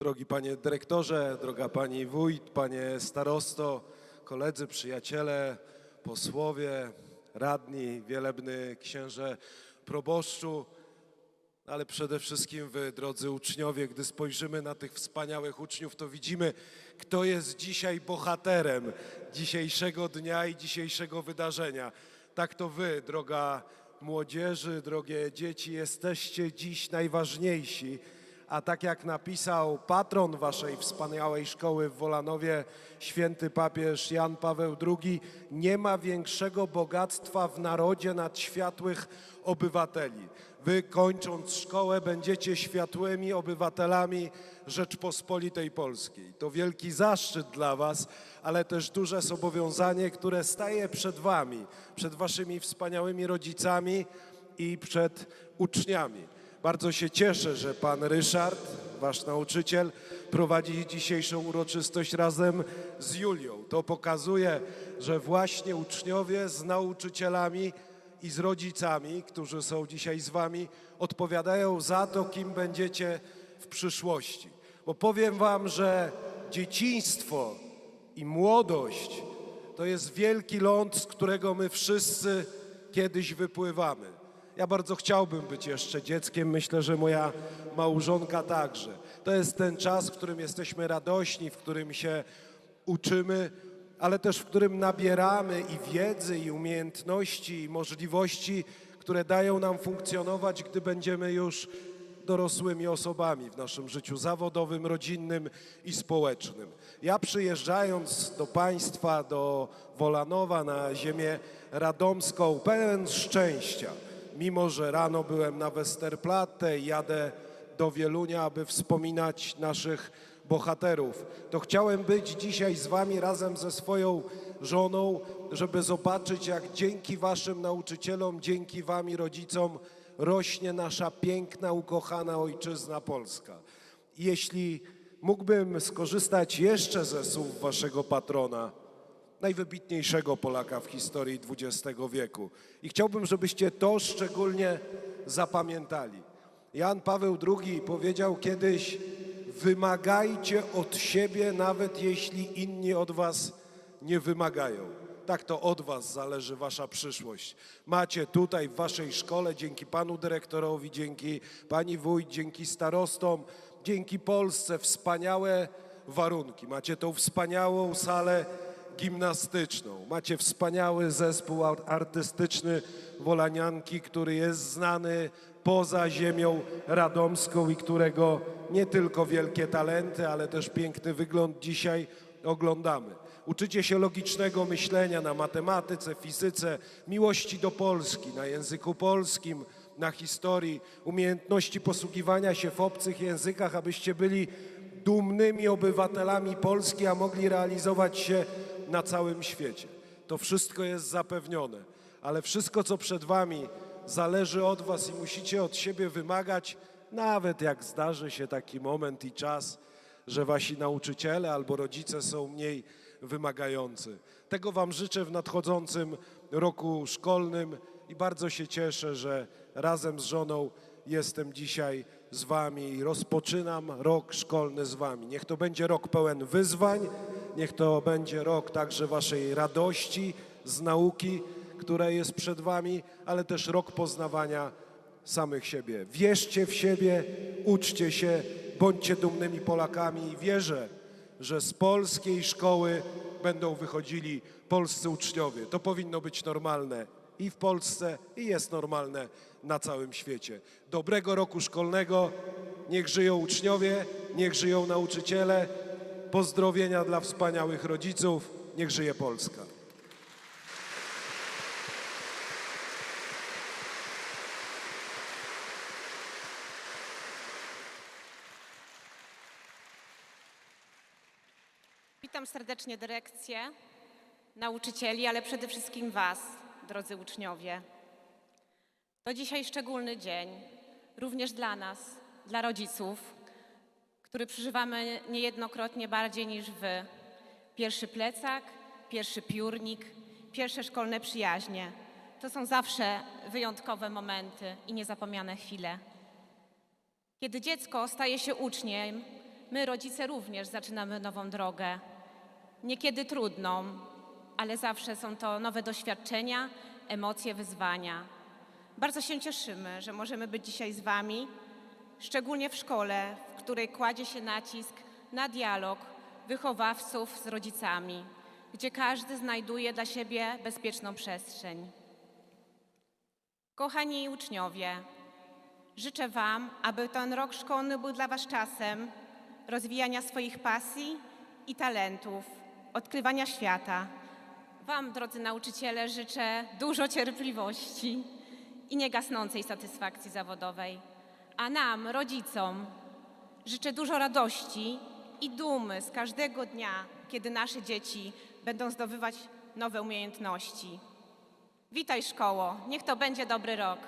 Drogi panie dyrektorze, droga pani wójt, panie starosto, koledzy, przyjaciele, posłowie, radni, wielebny księże proboszczu, ale przede wszystkim wy, drodzy uczniowie, gdy spojrzymy na tych wspaniałych uczniów, to widzimy, kto jest dzisiaj bohaterem dzisiejszego dnia i dzisiejszego wydarzenia. Tak to wy, droga młodzieży, drogie dzieci, jesteście dziś najważniejsi. A tak jak napisał patron waszej wspaniałej szkoły w Wolanowie, święty papież Jan Paweł II, nie ma większego bogactwa w narodzie nad światłych obywateli. Wy kończąc szkołę będziecie światłymi obywatelami Rzeczpospolitej Polskiej. To wielki zaszczyt dla was, ale też duże zobowiązanie, które staje przed wami, przed waszymi wspaniałymi rodzicami i przed uczniami. Bardzo się cieszę, że pan Ryszard, wasz nauczyciel, prowadzi dzisiejszą uroczystość razem z Julią. To pokazuje, że właśnie uczniowie z nauczycielami i z rodzicami, którzy są dzisiaj z wami, odpowiadają za to, kim będziecie w przyszłości. Bo powiem wam, że dzieciństwo i młodość to jest wielki ląd, z którego my wszyscy kiedyś wypływamy. Ja bardzo chciałbym być jeszcze dzieckiem, myślę, że moja małżonka także. To jest ten czas, w którym jesteśmy radośni, w którym się uczymy, ale też w którym nabieramy i wiedzy, i umiejętności, i możliwości, które dają nam funkcjonować, gdy będziemy już dorosłymi osobami w naszym życiu zawodowym, rodzinnym i społecznym. Ja przyjeżdżając do Państwa, do Wolanowa na ziemię radomską, pełen szczęścia, mimo że rano byłem na Westerplatte i jadę do Wielunia, aby wspominać naszych bohaterów, to chciałem być dzisiaj z Wami razem ze swoją żoną, żeby zobaczyć, jak dzięki Waszym nauczycielom, dzięki Wami rodzicom rośnie nasza piękna, ukochana ojczyzna Polska. Jeśli mógłbym skorzystać jeszcze ze słów Waszego patrona, najwybitniejszego Polaka w historii XX wieku. I chciałbym, żebyście to szczególnie zapamiętali. Jan Paweł II powiedział kiedyś: Wymagajcie od siebie, nawet jeśli inni od Was nie wymagają. Tak to od Was zależy Wasza przyszłość. Macie tutaj w Waszej szkole, dzięki Panu Dyrektorowi, dzięki Pani Wójt, dzięki starostom, dzięki Polsce wspaniałe warunki. Macie tą wspaniałą salę gimnastyczną. Macie wspaniały zespół ar- artystyczny Wolanianki, który jest znany poza ziemią radomską i którego nie tylko wielkie talenty, ale też piękny wygląd dzisiaj oglądamy. Uczycie się logicznego myślenia na matematyce, fizyce, miłości do Polski, na języku polskim, na historii, umiejętności posługiwania się w obcych językach, abyście byli dumnymi obywatelami Polski, a mogli realizować się na całym świecie. To wszystko jest zapewnione, ale wszystko, co przed Wami, zależy od Was i musicie od siebie wymagać, nawet jak zdarzy się taki moment i czas, że Wasi nauczyciele albo rodzice są mniej wymagający. Tego Wam życzę w nadchodzącym roku szkolnym i bardzo się cieszę, że razem z żoną jestem dzisiaj z Wami i rozpoczynam rok szkolny z Wami. Niech to będzie rok pełen wyzwań, niech to będzie rok także Waszej radości z nauki, która jest przed Wami, ale też rok poznawania samych siebie. Wierzcie w siebie, uczcie się, bądźcie dumnymi Polakami i wierzę, że z polskiej szkoły będą wychodzili polscy uczniowie. To powinno być normalne i w Polsce, i jest normalne na całym świecie. Dobrego roku szkolnego, niech żyją uczniowie, niech żyją nauczyciele. Pozdrowienia dla wspaniałych rodziców, niech żyje Polska. Witam serdecznie dyrekcję, nauczycieli, ale przede wszystkim Was, drodzy uczniowie. To dzisiaj szczególny dzień, również dla nas, dla rodziców, który przeżywamy niejednokrotnie bardziej niż Wy. Pierwszy plecak, pierwszy piórnik, pierwsze szkolne przyjaźnie. To są zawsze wyjątkowe momenty i niezapomniane chwile. Kiedy dziecko staje się uczniem, My, rodzice, również zaczynamy nową drogę. Niekiedy trudną, ale zawsze są to nowe doświadczenia, emocje, wyzwania. Bardzo się cieszymy, że możemy być dzisiaj z Wami, szczególnie w szkole, w której kładzie się nacisk na dialog wychowawców z rodzicami, gdzie każdy znajduje dla siebie bezpieczną przestrzeń. Kochani uczniowie, życzę Wam, aby ten rok szkolny był dla Was czasem rozwijania swoich pasji i talentów, odkrywania świata. Wam, drodzy nauczyciele, życzę dużo cierpliwości i niegasnącej satysfakcji zawodowej. A nam, rodzicom, życzę dużo radości i dumy z każdego dnia, kiedy nasze dzieci będą zdobywać nowe umiejętności. Witaj szkoło, niech to będzie dobry rok.